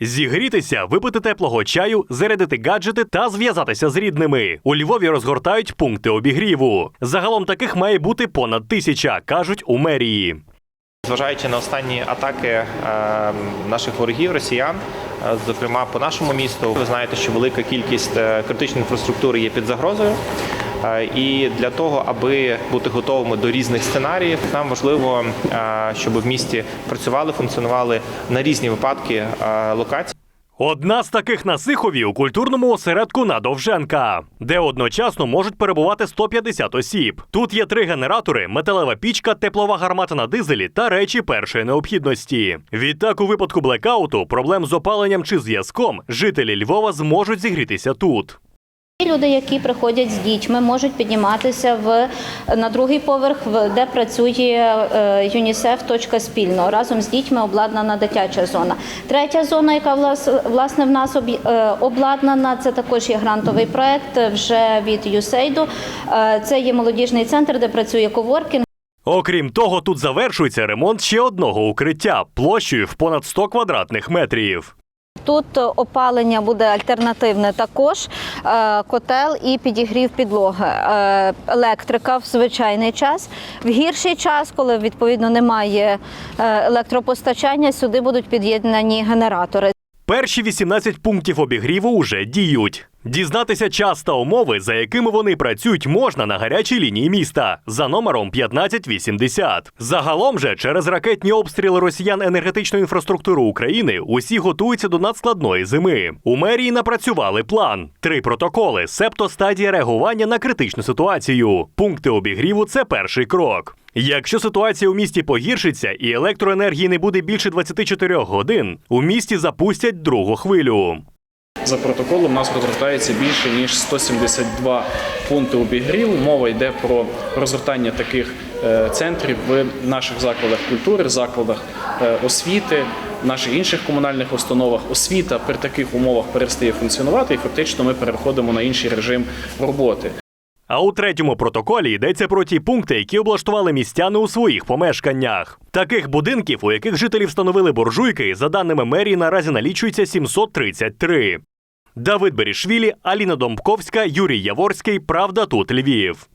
Зігрітися, випити теплого чаю, зарядити гаджети та зв'язатися з рідними. У Львові розгортають пункти обігріву. Загалом таких має бути понад тисяча, кажуть у мерії. Зважаючи на останні атаки е, наших ворогів, росіян, е, зокрема по нашому місту, ви знаєте, що велика кількість е, критичної інфраструктури є під загрозою. Е, І для того, аби бути готовими до різних сценаріїв, нам важливо, е, щоб в місті працювали, функціонували на різні випадки е, локації. Одна з таких на Сихові у культурному осередку на Довженка, де одночасно можуть перебувати 150 осіб. Тут є три генератори, металева пічка, теплова гармата на дизелі та речі першої необхідності. Відтак, у випадку блекауту, проблем з опаленням чи зв'язком, жителі Львова зможуть зігрітися тут. Люди, які приходять з дітьми, можуть підніматися в на другий поверх, де працює е, ЮНІСЕФ. Точка спільно разом з дітьми обладнана дитяча зона. Третя зона, яка власне в нас е, обладнана, це також є грантовий проект вже від ЮСЕЙДу. Е, Це є молодіжний центр, де працює коворкінг. Окрім того, тут завершується ремонт ще одного укриття площею в понад 100 квадратних метрів. Тут опалення буде альтернативне також, е, котел і підігрів підлоги. Е, Електрика в звичайний час. В гірший час, коли відповідно немає е, електропостачання, сюди будуть під'єднані генератори. Перші 18 пунктів обігріву уже діють. Дізнатися час та умови, за якими вони працюють, можна на гарячій лінії міста за номером 1580. Загалом же через ракетні обстріли росіян енергетичної інфраструктури України усі готуються до надскладної зими. У мерії напрацювали план: три протоколи, себто стадія реагування на критичну ситуацію. Пункти обігріву це перший крок. Якщо ситуація у місті погіршиться і електроенергії не буде більше 24 годин, у місті запустять другу хвилю. За протоколом у нас розгортається більше ніж 172 пункти обігріву. Мова йде про розгортання таких е, центрів в наших закладах культури, закладах е, освіти, наших інших комунальних установах. Освіта при таких умовах перестає функціонувати, і фактично ми переходимо на інший режим роботи. А у третьому протоколі йдеться про ті пункти, які облаштували містяни у своїх помешканнях. Таких будинків, у яких жителі встановили буржуйки, за даними мерії, наразі налічується 733. Давид Берішвілі, Аліна Домбковська, Юрій Яворський. Правда, тут Львів.